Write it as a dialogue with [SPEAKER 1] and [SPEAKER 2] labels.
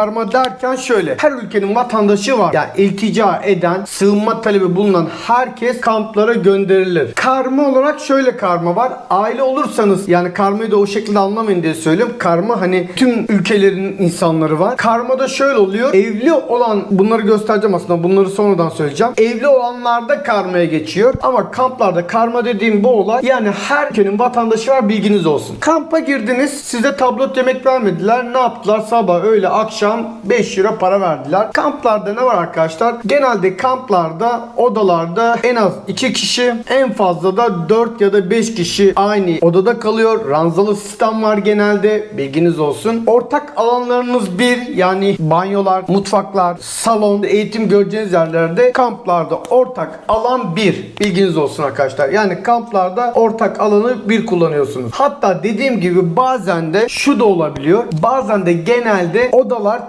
[SPEAKER 1] Karma derken şöyle. Her ülkenin vatandaşı var. Yani iltica eden, sığınma talebi bulunan herkes kamplara gönderilir. Karma olarak şöyle karma var. Aile olursanız yani karmayı da o şekilde anlamayın diye söylüyorum. Karma hani tüm ülkelerin insanları var. Karma da şöyle oluyor. Evli olan bunları göstereceğim aslında. Bunları sonradan söyleyeceğim. Evli olanlarda karmaya geçiyor. Ama kamplarda karma dediğim bu olay yani her ülkenin vatandaşı var bilginiz olsun. Kampa girdiniz. Size tablot yemek vermediler. Ne yaptılar? Sabah, öğle, akşam 5 euro para verdiler. Kamplarda ne var arkadaşlar? Genelde kamplarda, odalarda en az 2 kişi, en fazla da 4 ya da 5 kişi aynı odada kalıyor. Ranzalı sistem var genelde. Bilginiz olsun. Ortak alanlarınız bir yani banyolar, mutfaklar, salon, eğitim göreceğiniz yerlerde kamplarda ortak alan bir. Bilginiz olsun arkadaşlar. Yani kamplarda ortak alanı bir kullanıyorsunuz. Hatta dediğim gibi bazen de şu da olabiliyor. Bazen de genelde odalar